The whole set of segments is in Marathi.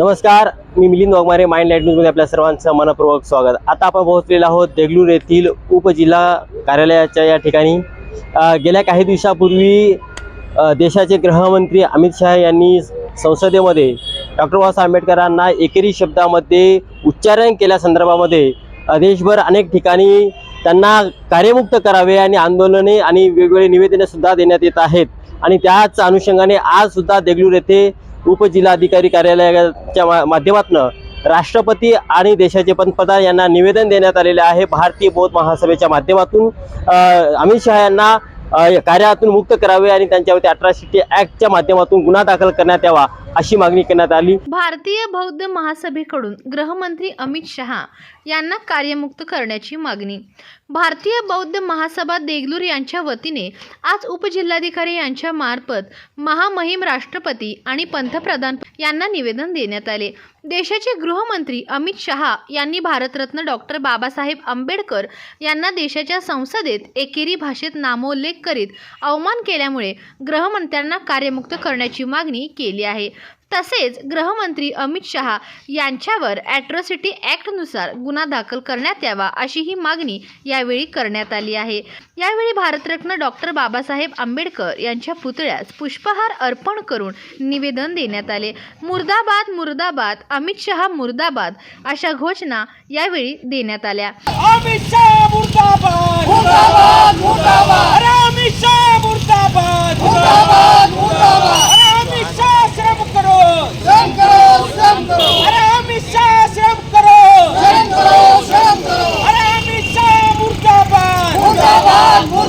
नमस्कार मी मिलिंद वाघमारे माइंड लाइट न्यूजमध्ये आपल्या सर्वांचं मनपूर्वक स्वागत. आता आपण पोहोचलेलो आहोत देगलूर येथील उपजिल्हा कार्यालयाच्या या ठिकाणी. गेल्या काही दिवसापूर्वी देशाचे गृहमंत्री अमित शहा यांनी संसदेमध्ये डॉक्टर बाबासाहेब आंबेडकरांना एकेरी शब्दामध्ये उच्चारण केल्यासंदर्भामध्ये देशभर अनेक ठिकाणी त्यांना कार्यमुक्त करावे आणि आंदोलने आणि वेगवेगळे निवेदनेसुद्धा देण्यात येत आहेत. आणि त्याच अनुषंगाने आज सुद्धा देगलूर येथे उपजिल्हाधिकारी कार्यालयाच्या मा माध्यमातून राष्ट्रपती आणि देशाचे पंतप्रधान यांना निवेदन देण्यात आलेले आहे. भारतीय बौद्ध महासभेच्या माध्यमातून अमित शहा यांना कार्यातून मुक्त करावे आणि त्यांच्यावरती अठराशे ॲक्टच्या माध्यमातून गुन्हा दाखल करण्यात यावा अशी मागणी करण्यात आली. भारतीय बौद्ध महासभेकडून गृहमंत्री अमित शहा यांना कार्यमुक्त करण्याची मागणी. भारतीय बौद्ध महासभा देगलूर यांच्या वतीने आज उपजिल्हाधिकारी यांच्या मार्फत महामहिम राष्ट्रपती आणि पंतप्रधान यांना निवेदन देण्यात आले. देशाचे गृहमंत्री अमित शहा यांनी भारतरत्न डॉक्टर बाबासाहेब आंबेडकर यांना देशाच्या संसदेत एकेरी भाषेत नामोल्लेख करीत अवमान केल्यामुळे गृहमंत्र्यांना कार्यमुक्त करण्याची मागणी केली आहे. तसेच गृहमंत्री अमित शहा यांच्यावर ॲट्रॉसिटी ॲक्टनुसार गुन्हा दाखल करण्यात यावा अशी ही मागणी यावेळी करण्यात आली आहे. यावेळी भारतरत्न डॉक्टर बाबासाहेब आंबेडकर यांच्या पुतळ्यास पुष्पहार अर्पण करून निवेदन देण्यात आले. मुर्दाबाद मुर्दाबाद अमित शहा मुर्दाबाद अशा घोषणा यावेळी देण्यात आल्या. अमित शाह मुर्दाबाद. मुर्दाबाद मुर्दाबाद. अरे अमित शाह मुर्दाबाद मुर्दाबाद. मुर्दाबाद अरे अमित शाह श्रम करो श्रम करो श्रम करो अरे अमित शाह श्रम करो श्रम करो श्रम करो अरे अमित शाह मुर्दाबाद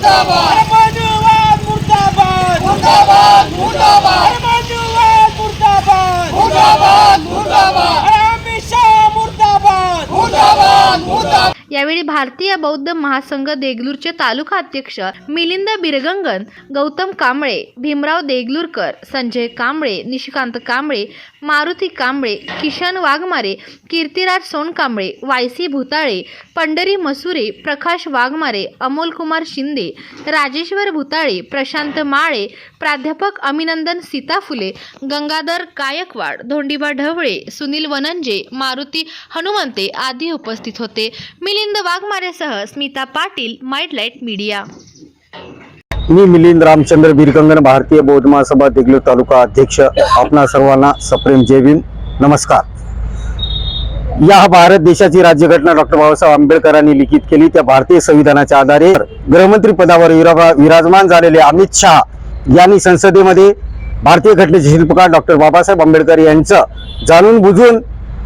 मुर्दाबाद मुर्दाबाद अरे मनुवाद मुर्दाबाद मुर्दाबाद मुर्दाबाद अरे मनुवाद मुर्दाबाद मुर्दाबाद मुर्दाबाद अरे अमित शाह मुर्दाबाद मुर्दाबाद मुर्दाबाद यावेळी भारतीय बौद्ध महासंघ देगलूरचे तालुका अध्यक्ष मिलिंद बिरगंगन गौतम कांबळे भीमराव देगलूरकर संजय कांबळे निशिकांत कांबळे मारुती कांबळे किशन वाघमारे कीर्तिराज सोनकांबळे वायसी भुताळे पंढरी मसुरे प्रकाश वाघमारे अमोलकुमार शिंदे राजेश्वर भुताळे प्रशांत माळे प्राध्यापक अभिनंदन सीताफुले गंगाधर गायकवाड धोंडीबा ढवळे सुनील वनंजे मारुती हनुमंते आदी उपस्थित होते. Milind वाघमारेसह Smita Patil mind light media. मी मिलिंद रामचंद्र बिरकंगन भारतीय बौद्ध महासभा देगलूर तालुका अध्यक्ष आपणा सर्वांना सप्रेम जय भीम. नमस्कार. या भारत देशाची राज्यघटना डॉक्टर बाबासाहेब आंबेडकरांनी लिखित केली. त्या भारतीय संविधानाच्या आधारे गृहमंत्री पदावर विराजमान झालेले अमित शहा यांनी संसदेमध्ये भारतीय घटनेचे शिल्पकार डॉक्टर बाबासाहेब आंबेडकर यांचं जाणून बुजून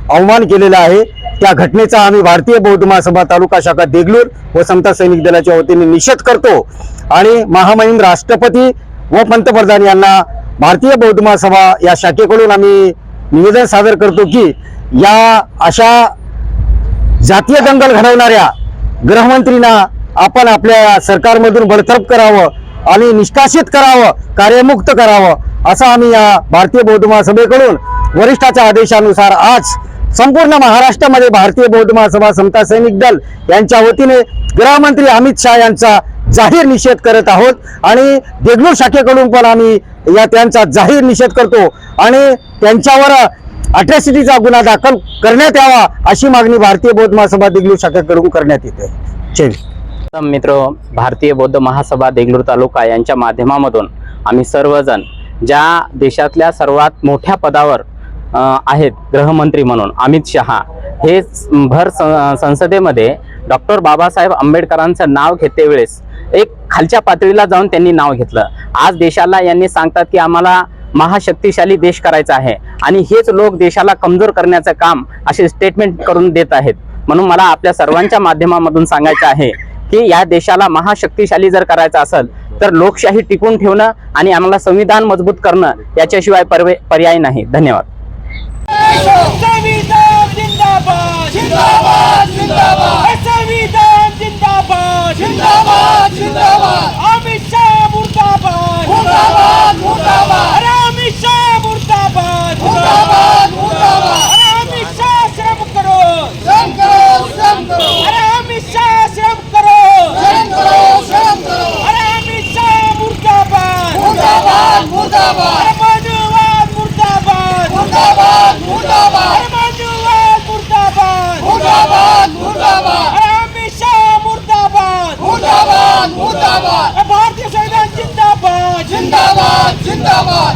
अवमान केलेला आहे. त्या घटनेचा आम्ही भारतीय बौद्ध महासभा तालुका शाखा देगलूर व समता सैनिक दलाच्या वतीने निषेध करतो. आणि महामहिम राष्ट्रपती व पंतप्रधान यांना भारतीय बौद्ध महासभा या शाखेकडून आम्ही निवेदन सादर करतो की या अशा जातीय दंगल घडवणाऱ्या गृहमंत्रींना आपण आपल्या सरकारमधून बडतर्फ करावं आणि निष्कासित करावं कार्यमुक्त करावं असं आम्ही या भारतीय बौद्ध महासभेकडून वरिष्ठाच्या आदेशानुसार आज संपूर्ण महाराष्ट्रामध्ये भारतीय बौद्ध महासभा समता सैनिक दल यांच्या वतीने गृहमंत्री अमित शहा यांचा जाहीर निषेध करत आहोत. आणि देगलूर शाखेकडून पण आम्ही या त्यांचा जाहीर निषेध करतो. आणि त्यांच्यावर अट्रॅसिटीचा गुन्हा दाखल करण्यात यावा अशी मागणी भारतीय बौद्ध महासभा देगलूर शाखेकडून करण्यात येते. चल मित्र भारतीय बौद्ध महासभा देगलूर तालुका यांच्या माध्यमामधून आम्ही सर्वजण ज्या देशातल्या सर्वात मोठ्या पदावर आहेत गृहमंत्री म्हणून अमित शहा. हे भर सं- संसदेमध्ये डॉक्टर बाबासाहेब आंबेडकरांचं नाव घेते वेळेस एक खालच्या पातळीला जाऊन त्यांनी नाव घेतलं. आज देशाला यांनी सांगतात की आम्हाला महाशक्तिशाली देश करायचा आहे आणि हेच लोक देशाला कमजोर करण्याचं काम असे स्टेटमेंट करून देत आहेत. म्हणून मला आपल्या सर्वांच्या माध्यमामधून सांगायचं आहे की या देशाला महाशक्तिशाली जर करायचं असेल तर लोकशाही टिकून ठेवणं आणि आम्हाला संविधान मजबूत करणं याच्याशिवाय पर्वे- पर्याय नाही. धन्यवाद. ਜਿੰਦਾਬਾਦ ਜਿੰਦਾਬਾਦ। ਸੰਵਿਧਾਨ ਜਿੰਦਾਬਾਦ। ਜਿੰਦਾਬਾਦ ਜਿੰਦਾਬਾਦ। भारतीय